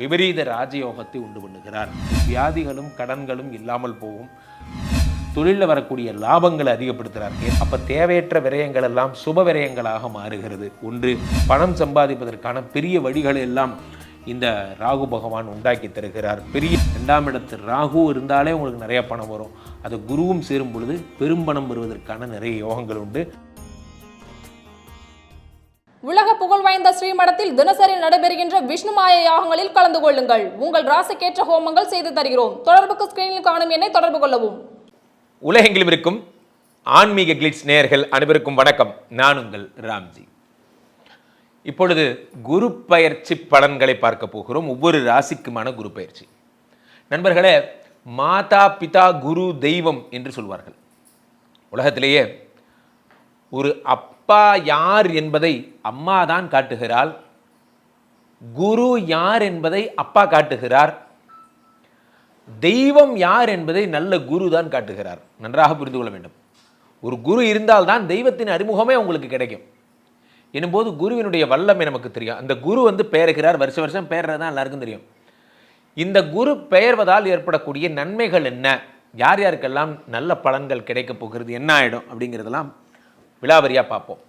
விபரீத ராஜயோகத்தை உண்டு பண்ணுகிறார். வியாதிகளும் கடன்களும் இல்லாமல் போகும். தொழிலில் வரக்கூடிய லாபங்களை அதிகப்படுத்துகிறார். அப்போ தேவையற்ற விரயங்கள் எல்லாம் சுப விரயங்களாக மாறுகிறது. ஒன்று பணம் சம்பாதிப்பதற்கான பெரிய வழிகளை எல்லாம் இந்த ராகு பகவான் உண்டாக்கி தருகிறார். பெரிய ரெண்டாம் இடத்து ராகு இருந்தாலே உங்களுக்கு நிறைய பணம் வரும். அது குருவும் சேரும் பொழுது பெரும்பணம் வருவதற்கான நிறைய யோகங்கள் உண்டு. உலக புகழ் வாய்ந்த ஸ்ரீமடத்தில் தினசரி நடைபெறுகின்ற விஷ்ணு மாய யாகங்களில் கலந்து கொள்ளுங்கள். உங்கள் ராசிக்கேற்ற ஹோமங்கள் செய்து தருகிறோம். தொடர்புக்கு ஸ்கிரீனில் காணும் என்னை தொடர்பு கொள்ளவும். உலகெங்கிலும் இருக்கும் ஆன்மீக கிளிட்ஸ் நேயர்கள் அனைவருக்கும் வணக்கம். நான் உங்கள் ராம்ஜி. இப்பொழுது குரு பயிற்சி பலன்களை பார்க்க போகிறோம். ஒவ்வொரு ராசிக்குமான குரு பயிற்சி. நண்பர்களே மாதா பிதா குரு தெய்வம் என்று சொல்வார்கள். உலகத்திலேயே ஒரு அப் அப்பா யார் என்பதை அம்மா தான் காட்டுகிறாள். குரு யார் என்பதை அப்பா காட்டுகிறார். தெய்வம் யார் என்பதை நல்ல குரு தான் காட்டுகிறார். நன்றாக புரிந்து கொள்ள வேண்டும். ஒரு குரு இருந்தால்தான் தெய்வத்தின் அறிமுகமே உங்களுக்கு கிடைக்கும். எனும்போது குருவினுடைய வல்லமை நமக்கு தெரியும். அந்த குரு வந்து பெயர்கிறார். வருஷ வருஷம் பெயர்றது தான் எல்லாருக்கும் தெரியும். இந்த குரு பெயர்வதால் ஏற்படக்கூடிய நன்மைகள் என்ன? யார் யாருக்கெல்லாம் நல்ல பலன்கள் கிடைக்கப் போகிறது? என்ன ஆகிடும் அப்படிங்கிறதெல்லாம் விலாவரியாக பார்ப்போம்.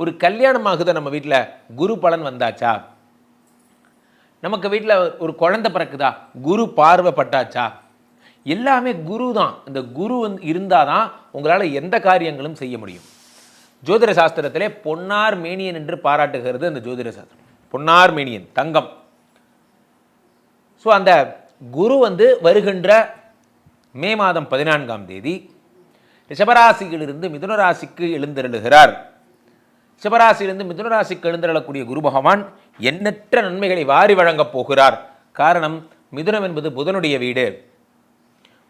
ஒரு கல்யாணம் ஆகுதோ நம்ம வீட்டில் குரு பலன் வந்தாச்சா? நமக்கு வீட்டில் ஒரு குழந்தை பிறக்குதா? குரு பார்வைப்பட்டாச்சா எல்லாமே குரு தான் இந்த குரு வந்து இருந்தால் தான் உங்களால் எந்த காரியங்களும் செய்ய முடியும். ஜோதிட சாஸ்திரத்திலே பொன்னார் மேனியன் என்று பாராட்டுகிறது அந்த ஜோதிட சாஸ்திரம். பொன்னார் மேனியன் தங்கம். ஸோ அந்த குரு வந்து வருகின்ற மே மாதம் பதினான்காம் தேதி ரிஷபராசியிலிருந்து மிதுன ராசிக்கு எழுந்தருளுகிறார். ரிஷபராசியிலிருந்து மிதுன ராசிக்கு எழுந்தருளக்கூடிய குரு பகவான் எண்ணற்ற நன்மைகளை வாரி வழங்கப் போகிறார். காரணம் மிதுனம் என்பது புதனுடைய வீடு.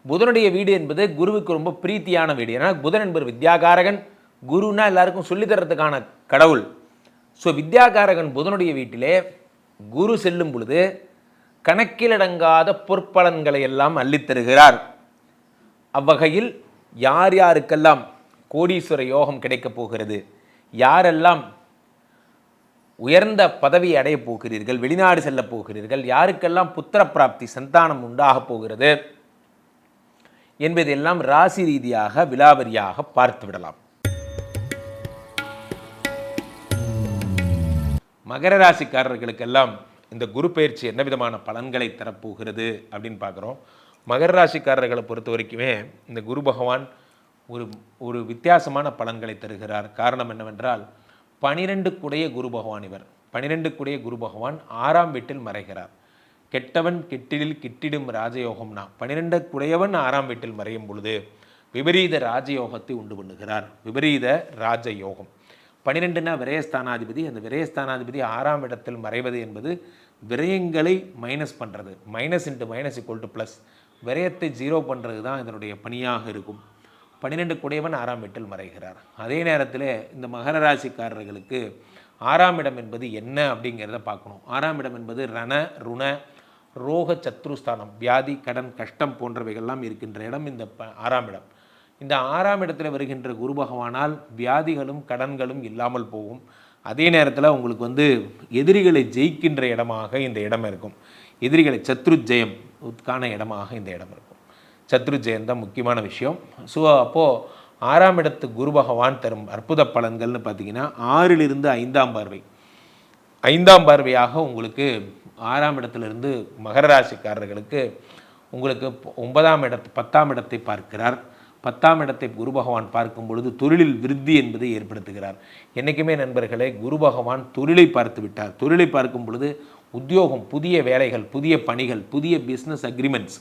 புதனுடைய வீடு என்பது குருவுக்கு ரொம்ப பிரீத்தியான வீடு. ஏன்னா புதன் என்பது வித்யாகாரகன். குருன்னா எல்லாருக்கும் சொல்லித்தரத்துக்கான கடவுள். ஸோ வித்யாகாரகன் புதனுடைய வீட்டிலே குரு செல்லும் பொழுது கணக்கிலடங்காத பொற்பலன்களை எல்லாம் அள்ளித் தருகிறார். அவ்வகையில் யார் யாருக்கெல்லாம் கோடீஸ்வர யோகம் கிடைக்கப் போகிறது? யாரெல்லாம் உயர்ந்த பதவி அடையப் போகிறீர்கள்? வெளிநாடு செல்லப் போகிறீர்கள்? யாருக்கெல்லாம் புத்திர பிராப்தி சந்தானம் உண்டாகப் போகிறது? என்பதெல்லாம் ராசி ரீதியாக விலாவரியாக பார்த்து விடலாம். மகர ராசிக்காரர்களுக்கெல்லாம் இந்த குரு பயிற்சி என்ன விதமான பலன்களை தரப்போகிறது அப்படின்னு பார்க்குறோம். மகர ராசிக்காரர்களை பொறுத்த வரைக்குமே இந்த குரு பகவான் ஒரு ஒரு வித்தியாசமான பலன்களை தருகிறார். காரணம் என்னவென்றால் பனிரெண்டுக்குடைய குரு பகவான் இவர். பனிரெண்டுக்குடைய குரு பகவான் ஆறாம் வீட்டில் மறைகிறார். கெட்டவன் கெட்டிலில் கிட்டிடும் ராஜயோகம்னா பனிரெண்டுக்குடையவன் ஆறாம் வீட்டில் மறையும் பொழுது விபரீத ராஜயோகத்தை உண்டு பண்ணுகிறார். விபரீத ராஜயோகம். பனிரெண்டுனா விரயஸ்தானாதிபதி. அந்த விரயஸ்தானாதிபதி ஆறாம் இடத்தில் மறைவது என்பது விரயங்களை மைனஸ் பண்ணுறது minus into minus equal to plus விரயத்தை ஜீரோ பண்ணுறது தான் இதனுடைய பணியாக இருக்கும். பன்னிரெண்டு குடையவன் ஆறாம் வீட்டில் மறைகிறார். அதே நேரத்தில் இந்த மகர ராசிக்காரர்களுக்கு ஆறாம் இடம் என்பது என்ன அப்படிங்கிறத பார்க்கணும். ஆறாம் இடம் என்பது ரண ருண ரோக சத்ருஸ்தானம் வியாதி கடன் கஷ்டம் போன்றவைகள்லாம் இருக்கின்ற இடம் இந்த ப- ஆறாம் இடம். இந்த ஆறாம் இடத்துல வருகின்ற குரு பகவானால் வியாதிகளும் கடன்களும் இல்லாமல் போகும். அதே நேரத்தில் உங்களுக்கு வந்து எதிரிகளை ஜெயிக்கின்ற இடமாக இந்த இடம் இருக்கும். எதிரிகளை சத்ரு ஜெயம் உட்கான இடமாக இந்த இடம் இருக்கும். சத்ரு ஜெயம் முக்கியமான விஷயம். ஸோ அப்போது ஆறாம் இடத்து குரு பகவான் தரும் அற்புத பலன்கள்னு பார்த்தீங்கன்னா ஆறிலிருந்து ஐந்தாம் பார்வை. ஐந்தாம் பார்வையாக உங்களுக்கு ஆறாம் இடத்திலிருந்து மகர ராசிக்காரர்களுக்கு உங்களுக்கு ஒன்பதாம் இடத்து பத்தாம் இடத்தை பார்க்கிறார். பத்தாம் இடத்தை குரு பகவான் பார்க்கும் பொழுது தொழிலில் விருத்தி என்பதை ஏற்படுத்துகிறார். என்றைக்குமே நண்பர்களே குரு பகவான் தொழிலை பார்த்து விட்டார். தொழிலை பார்க்கும் பொழுது உத்தியோகம் புதிய வேலைகள் புதிய பணிகள் புதிய பிஸ்னஸ் அக்ரிமெண்ட்ஸ்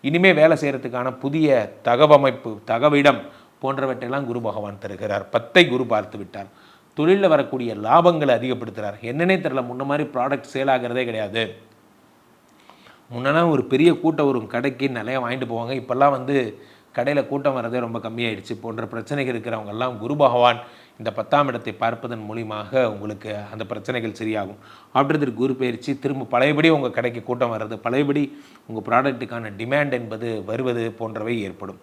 இனிமேல் வேலை செய்கிறதுக்கான புதிய தகவமைப்பு தகவிடம் போன்றவற்றையெல்லாம் குரு பகவான் தருகிறார். பத்தை குரு பார்த்து விட்டார். தொழிலில் வரக்கூடிய லாபங்களை அதிகப்படுத்துகிறார் என்னன்னே தெரில முன்ன மாதிரி ப்ராடக்ட் சேல் ஆகிறதே கிடையாது. முன்னெல்லாம் ஒரு பெரிய கூட்டம் வரும். கடைக்கு நிறையா வாங்கிட்டு போவாங்க. இப்போல்லாம் வந்து கடையில் கூட்டம் வரதே ரொம்ப கம்மியாயிடுச்சு. போன்ற பிரச்சனைகள் இருக்கிறவங்கெல்லாம் குரு பகவான் இந்த பத்தாம் இடத்தை பார்ப்பதன் மூலியமாக உங்களுக்கு அந்த பிரச்சனைகள் சரியாகும். ஆப்டர் குரு பயிற்சி திரும்ப பழையபடி உங்கள் கடைக்கு கூட்டம் வர்றது பழையபடி உங்கள் ப்ராடக்ட்டுக்கான டிமாண்ட் என்பது வருவது போன்றவை ஏற்படும்.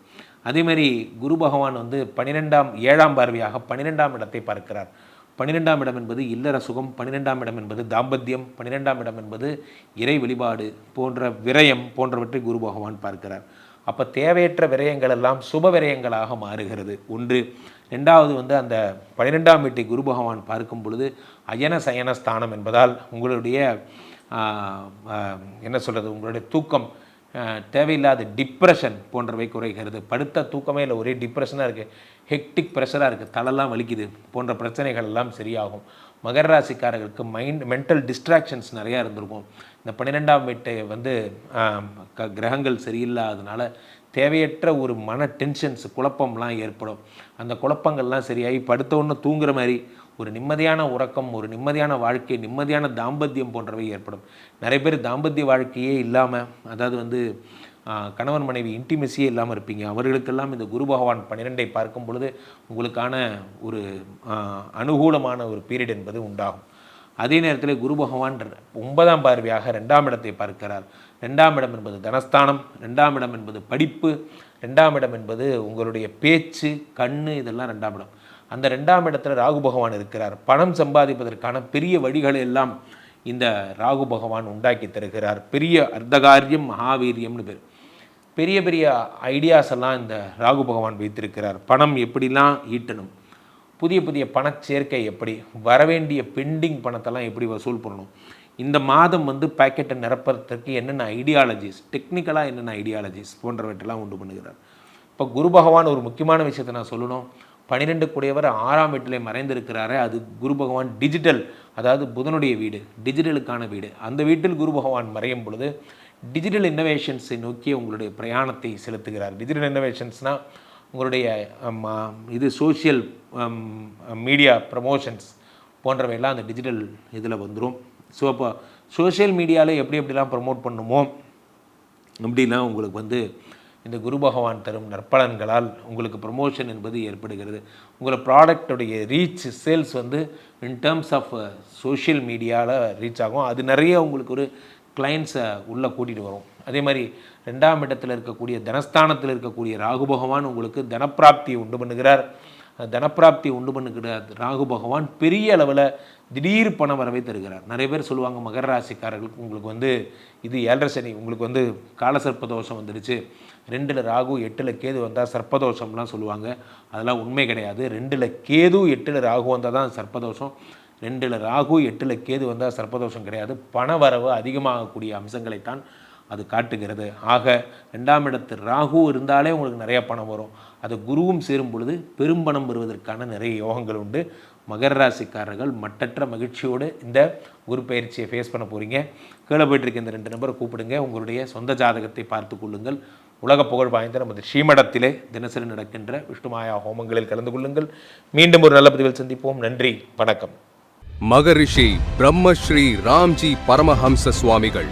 அதேமாதிரி குரு பகவான் வந்து பன்னிரெண்டாம் ஏழாம் பார்வையாக பன்னிரெண்டாம் இடத்தை பார்க்கிறார். பன்னிரெண்டாம் இடம் என்பது இல்லற சுகம் பன்னிரெண்டாம் இடம் என்பது தாம்பத்தியம் பன்னிரெண்டாம் இடம் என்பது இறை வழிபாடு போன்ற விரயம் போன்றவற்றை குரு பகவான் பார்க்கிறார். அப்போ தேவையற்ற விரயங்கள் எல்லாம் சுப விரயங்களாக மாறுகிறது. ஒன்று ரெண்டாவது வந்து அந்த பன்னிரெண்டாம் வீட்டை குரு பகவான் பார்க்கும் பொழுது அயன சயன ஸ்தானம் என்பதால் உங்களுடைய என்ன சொல்கிறது உங்களுடைய தூக்கம் தேவையில்லாத டிப்ரெஷன் போன்றவை குறைகிறது. படுத்த தூக்கமே இல்லை ஒரே டிப்ரெஷனாக இருக்குது ஹெக்டிக் ப்ரெஷராக இருக்குது தலைலாம் வலிக்குது போன்ற பிரச்சனைகள் எல்லாம் சரியாகும். மகர ராசிக்காரர்களுக்கு மைண்ட் மென்டல் டிஸ்ட்ராக்ஷன்ஸ் நிறையா இருந்திருக்கும். இந்த பன்னிரெண்டாம் வீட்டை வந்து க- கிரகங்கள் சரியில்லாததுனால தேவையற்ற ஒரு மன டென்ஷன்ஸ் குழப்பம்லாம் ஏற்படும். அந்த குழப்பங்கள்லாம் சரியாகி படுத்த ஒன்று தூங்குற மாதிரி ஒரு நிம்மதியான உறக்கம் ஒரு நிம்மதியான வாழ்க்கை நிம்மதியான தாம்பத்தியம் போன்றவை ஏற்படும். நிறைய பேர் தாம்பத்திய வாழ்க்கையே இல்லாமல் அதாவது வந்து கணவன் மனைவி இன்டிமெசியே இல்லாமல் இருப்பீங்க. அவர்களுக்கெல்லாம் இந்த குரு பகவான் பன்னிரெண்டை பார்க்கும் பொழுது உங்களுக்கான ஒரு அனுகூலமான ஒரு பீரியட் என்பது உண்டாகும். அதே நேரத்தில் குரு பகவான் ஒன்பதாம் பார்வையாக ரெண்டாம் இடத்தை பார்க்கிறார். ரெண்டாம் இடம் என்பது தனஸ்தானம் ரெண்டாம் இடம் என்பது படிப்பு ரெண்டாம் இடம் என்பது உங்களுடைய பேச்சு கண்ணு இதெல்லாம் ரெண்டாம் இடம். அந்த ரெண்டாம் இடத்துல ராகு பகவான் இருக்கிறார். பணம் சம்பாதிப்பதற்கான பெரிய வழிகளை எல்லாம் இந்த ராகு பகவான் உண்டாக்கி தருகிறார். பெரிய அர்த்தகாரியம் மகாவீரியம்னு பேர். பெரிய பெரிய ஐடியாஸ் எல்லாம் இந்த ராகு பகவான் வைத்திருக்கிறார். பணம் எப்படிலாம் ஈட்டணும்? புதிய புதிய பணச்சேர்க்கை எப்படி? வரவேண்டிய பெண்டிங் பணத்தெல்லாம் எப்படி வசூல் பண்ணணும்? இந்த மாதம் வந்து பாக்கெட்டை நிரப்புறதுக்கு என்னென்ன ஐடியாலஜிஸ் டெக்னிக்கலாக என்னென்ன ஐடியாலஜிஸ் போன்றவற்றெல்லாம் உண்டு பண்ணுகிறார். இப்போ குரு பகவான் ஒரு முக்கியமான விஷயத்தை நான் சொல்லணும். பன்னிரெண்டு கூடியவர் ஆறாம் வீட்டிலே மறைந்திருக்கிறாரே அது குரு பகவான் டிஜிட்டல் அதாவது புதனுடைய வீடு டிஜிட்டலுக்கான வீடு. அந்த வீட்டில் குரு பகவான் மறையும் பொழுது டிஜிட்டல் இன்னோவேஷன்ஸை நோக்கி உங்களுடைய பிரயாணத்தை செலுத்துகிறார். டிஜிட்டல் இன்னோவேஷன்ஸ்னால் உங்களுடைய இது சோஷியல் மீடியா ப்ரமோஷன்ஸ் போன்றவையெல்லாம் அந்த டிஜிட்டல் இதில் வந்துடும் ஸோ அப்போ சோஷியல் மீடியாவில் எப்படி எப்படிலாம் ப்ரமோட் பண்ணுமோ அப்படிலாம் உங்களுக்கு வந்து இந்த குரு பகவான் தரும் நற்பலன்களால் உங்களுக்கு ப்ரமோஷன் என்பது ஏற்படுகிறது. உங்களை ப்ராடக்டோடைய ரீச் சேல்ஸ் வந்து இன் டேர்ம்ஸ் ஆஃப் சோஷியல் மீடியாவில் ரீச் ஆகும். அது நிறைய உங்களுக்கு ஒரு கிளைண்ட்ஸை உள்ளே கூட்டிகிட்டு வரும். அதே மாதிரி ரெண்டாம் இடத்தில் இருக்கக்கூடிய தனஸ்தானத்தில் இருக்கக்கூடிய ராகு பகவான் உங்களுக்கு தனப்பிராப்தியை உண்டு பண்ணுகிறார். தனப்பிராப்தி உண்டு பண்ணுகிற ராகு பகவான் பெரிய அளவில் திடீர் பண வரவை தருகிறார். நிறைய பேர் சொல்லுவாங்க மகர ராசிக்காரர்களுக்கு உங்களுக்கு வந்து இது ஏழரை சனி உங்களுக்கு வந்து கால சர்ப்பதோஷம் வந்துடுச்சு. ரெண்டில் ராகு எட்டில் கேது வந்தால் சர்ப்பதோஷம்லாம் சொல்லுவாங்க. அதெல்லாம் உண்மை கிடையாது. ரெண்டில் கேது எட்டில் ராகு வந்தால் தான் சர்ப்பதோஷம் ரெண்டில் ராகு எட்டில் கேது வந்தால் சர்ப்பதோஷம் கிடையாது. பண வரவு அதிகமாகக்கூடிய அம்சங்களைத்தான் அது காட்டுகிறது. ஆக ரெண்டாம் இடத்து ராகு இருந்தாலே உங்களுக்கு நிறைய பணம் வரும். அது குருவும் சேரும் பொழுது பெரும்பணம் வருவதற்கான நிறைய யோகங்கள் உண்டு. மகர ராசிக்காரர்கள் மட்டற்ற மகிழ்ச்சியோடு இந்த குரு பயிற்சியை ஃபேஸ் பண்ண போகிறீங்க கீழே போயிட்டுருக்க இந்த ரெண்டு நம்பரை கூப்பிடுங்க. உங்களுடைய சொந்த ஜாதகத்தை பார்த்து கொள்ளுங்கள். உலக புகழ் வாய்ந்த நமது ஸ்ரீமடத்திலே தினசரி நடக்கின்ற விஷ்ணுமாயா ஹோமங்களில் கலந்து கொள்ளுங்கள். மீண்டும் ஒரு நல்ல பதிவில் சந்திப்போம். நன்றி வணக்கம். மகரிஷி பிரம்மஸ்ரீ ராம்ஜி பரமஹம்ச சுவாமிகள்.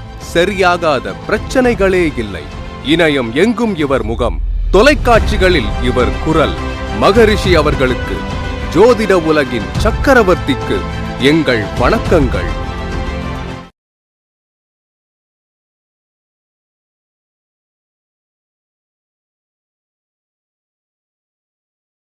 சரியாகாத பிரச்சனைகளே இல்லை. இணையம் எங்கும் இவர் முகம். தொலைக்காட்சிகளில் இவர் குரல். மகரிஷி அவர்களுக்கு ஜோதிட உலகின் சக்கரவர்த்திக்கு எங்கள் வணக்கங்கள்.